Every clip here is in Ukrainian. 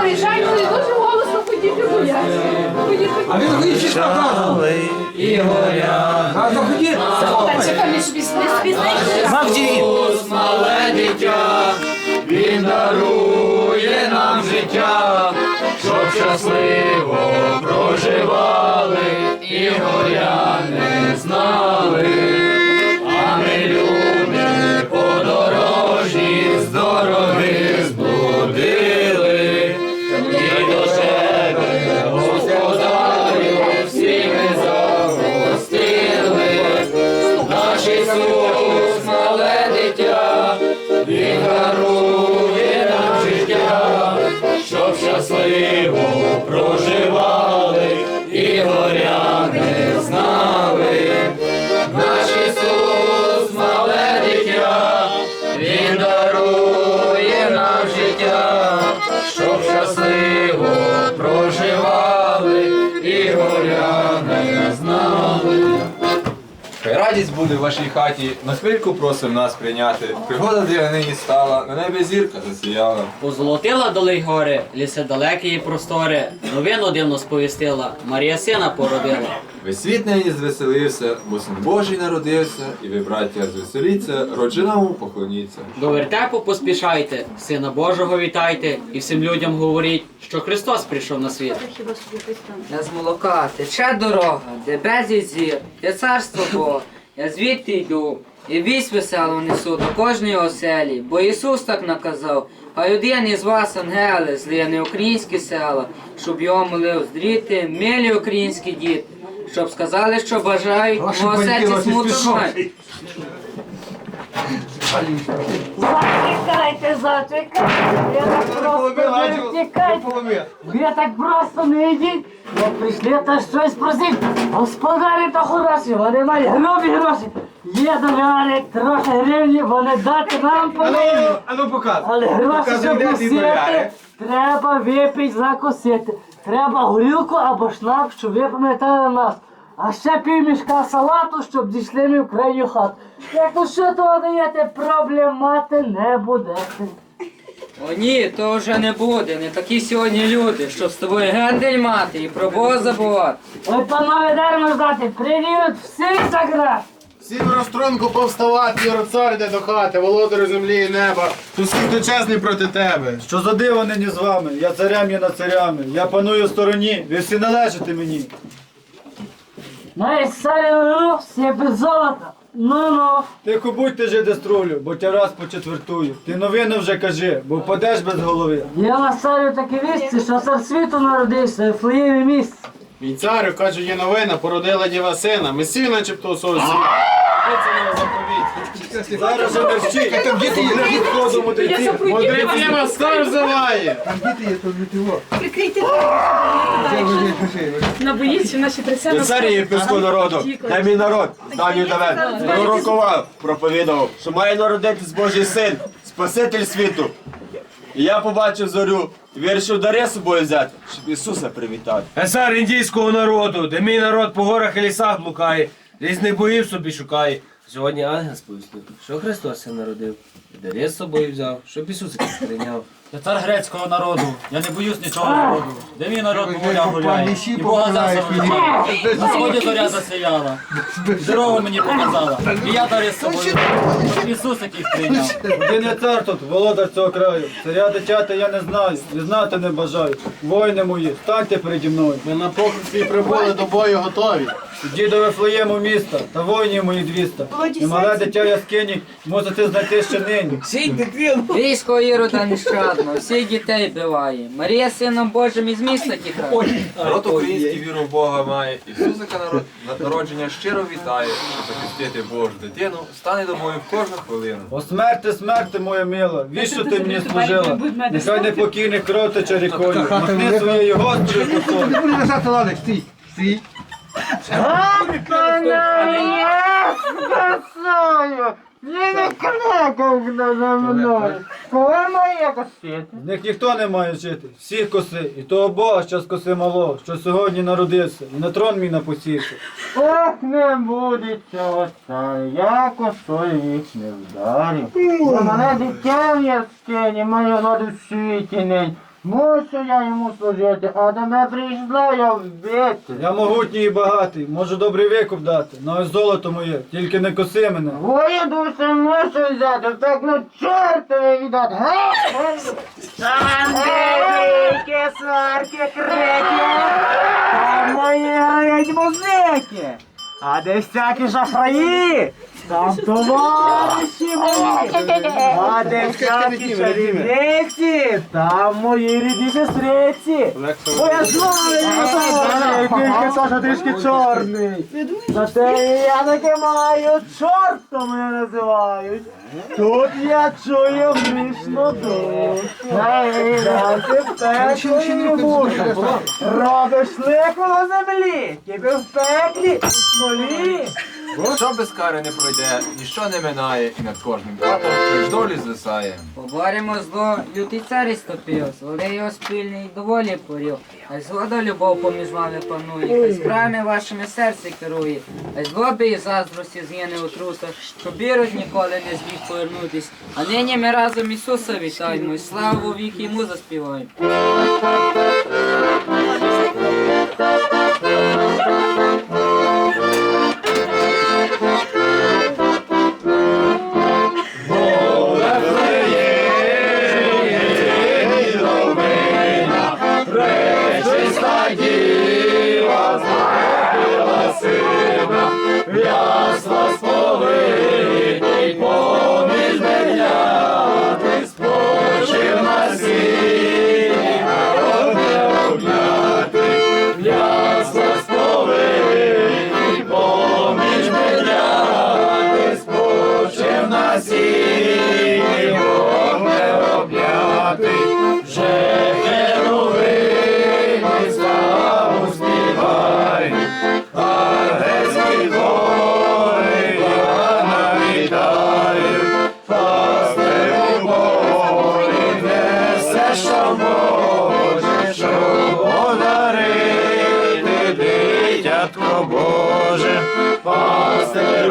Приїжджають, дуже голосно ходіти гуляти. А він кажу. і горя. А пісни. Мав Ісус, мале дитя, Він дарує нам життя, щоб щасливо проживали і горя радість буде в вашій хаті, на хвильку просим нас прийняти. Пригода для нині стала, на небі зірка засіяла. Позолотила долей гори, ліси далекі і простори, новину дивно сповістила, Марія сина породила. Весь світ нині звеселився, бо син Божий народився, і ви, браття, звеселіться, родженому поклоніться. До вертепу поспішайте, сина Божого вітайте, і всім людям говоріть, що Христос прийшов на світ. Я з молока тече дорога, де безліч зір, де царство Бога. Я звідти йду, і вість веселу несу до кожної оселі, бо Ісус так наказав. Хай один із вас, ангели, злиє не українські села, щоб його молив здріти, милі українські діти, щоб сказали, що бажають, батьки серці смуток Зачекайте, зачекайте. Я так просто не втікайте. Ви так просто не йдіть. Ви прийшли та щось просить. Господарі то хороші, вони мають грубі гроші. Є до мене трохи гривні, вони дати нам повинні. А ну показуй. Але гроші, щоб носити, треба випити, закусити. Треба горілку або шнап, щоб ви пам'ятали нас. А ще півмішка салату, щоб дійшли ми в крайню хату. Як то що того даєте, проблемати не будете. О ні, то вже не буде, не такі сьогодні люди, щоб з тобою гендель мати і про Бога забувати. Ой, панове, дармо ждати, привіт всіх заград! Всім розструнку повставати, Єроцар йде до хати, володарю землі і неба. Тут всі хто проти тебе. Що за диво нині з вами? Я царям є над царями. Я паную в стороні, ви всі належите мені. Навіть все без золота. Ну-ну. Тихо будьте же деструлю, бо тя раз почетвертую. Ти новину вже кажи, бо впадеш без голови. Я на царю такі вісті, що цар світу народився в Флеєві місці. Мій царю, кажу, є новина, породила діва сина. Месію начебто у совісті. Це не. Зараз же не вчи. Там діти є, діти Ходу мудреці. Мудрець вас стар взиває. Там діти є, то не тиво. Прикрийте. Набоїться наші трясена. Царі єпиского народу, де мій народ, давній давен, пророкував, проповідав, що має народитись Божий син, Спаситель світу. І я побачив зорю, вирішив дари з собою взяти, щоб Ісуса привітати. Есар індійського народу, де мій народ по горах і лісах блукає, різних богів собі шукає. Сьогодні ангел сповістив, що Христос народив, і з собою взяв, щоб Ісусика прийняв. Я цар грецького народу, я не боюсь нічого народу. Де мій народ по морях гуляє, і Бога за вивчає. На сході зоря засіяла, дорогу мені показала, і я дари з собою, щоб Ісус який прийняв. Один я цар тут, володар цього краю. Царя дитяти я не знаю, і знати не бажаю. Воїни мої, станьте переді мною. Ми на похід прибули до бою готові. Іди до Вифлеєму міста, та воїнів мої двіста. І мале дитя в яскині мусите знайти ще нині. Військо Ірода нещадно, всіх дітей биває. Марія сином Божим із міста тікає. Народ український віру в Бога має, Ісусика народ на народження щиро вітає, щоб захистити Божу дитину, стане до бою в кожну хвилину. О смерти, смерти, моя мила, віщо ти мені служила? Нехай непокійний кров тече рікою, махни своєю Господи Не посолі. буде лежати ладик, стій, стій. З них ніхто не має жити, всіх коси, і того Бога, що з коси мало, що сьогодні народився, і на трон мій напосівся. Ох, не буде цього царя, я косою їх не вдарю. За мене дитя в яскині, маю воду в світі нині. Мушу я йому служити, а до мене прийшла я вбити. Я могутній і багатий, можу добрий викуп дати. На ось золото моє, тільки не коси мене. Твою душу мушу взяти, так на чортові віддати. Га? Там де сварки, крики, там мої грають музики. А де всякі шахраї, там товариші мої. А де всякі чарівниці, там мої рідні сестриці. Бо я знаю, тільки Саша трішки чорний. Зате я таки маю, чортом мене називають. Тут я чую грішну душу. Ти пеклі мушу. Робиш лику на землі, тебе в пеклі, у смолі. Що без кари не пройде, ніщо не минає, і над кожним катом долі звисає. Поборемо зло, лютий цар істопив, злодей його спільний доволі порів. Хай згода любов поміж вами панує, хай справами вашими серце керує, хай злоби і заздрості згине у трусах, щоб віруть ніколи не зміг повернутись. А нині ми разом Ісуса вітаємо, і славу вік йому заспіваємо. the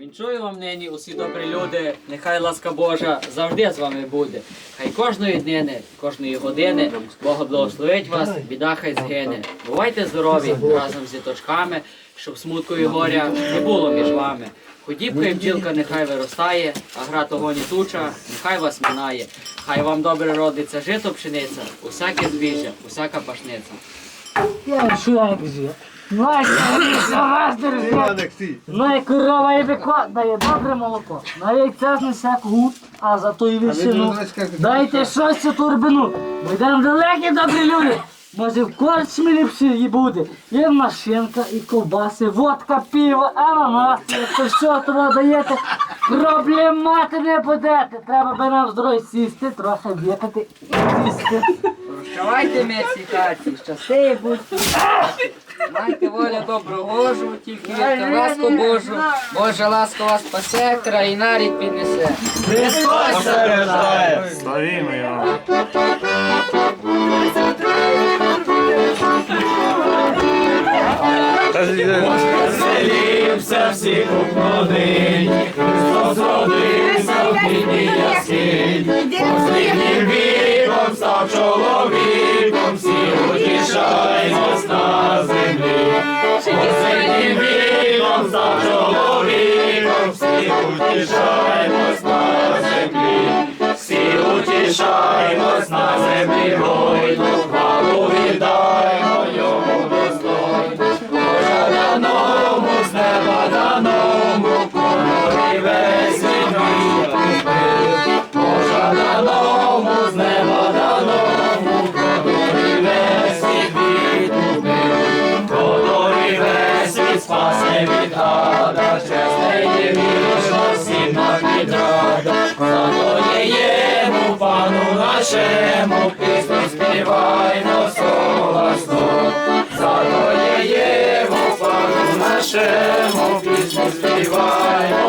Вінчую вам нині усі добрі люди, нехай ласка Божа завжди з вами буде. Хай кожної днини, кожної години Бог благословить вас, біда хай згине. Бувайте здорові разом з діточками, щоб смутку і горя не було між вами. Ходібка і бджілка нехай виростає, а гра того ні туча, нехай вас минає. Хай вам добре родиться жито пшениця, усяке збіжжя, усяка пашниця. Олексій. Най корова і бико дає добре молоко. На яйця знесе гуд, а за ту і вишину. Дайте щось цю турбину. Ми йдемо далекі добрі люди. Може в корчмі ліпше і буде. Є машинка і ковбаси, водка, пиво, ананас. Це що того даєте? Проблемати не будете. Треба би нам здоров'я сісти, трохи випити і їсти. Прощавайте ми ці хаті, щасливі будьте. Майте воля добру Божу, тільки вірте ласку Божу. Божа ласка вас спасе, країна рід піднесе. Христос рождає! Славімо його. Веселімся всі уклонені, Христос родився в бідній яскині, Останнім віком став чоловіком, всі на землі. Останнім віком став чоловіком, всі утішаймось на землі. Всі утішаймось на землі войну, спасе від ада, чесне є вірно, всім нам відрада. Задоєємо пану нашому, пісню співаймо согласно. єму пану нашому, пісню співаймо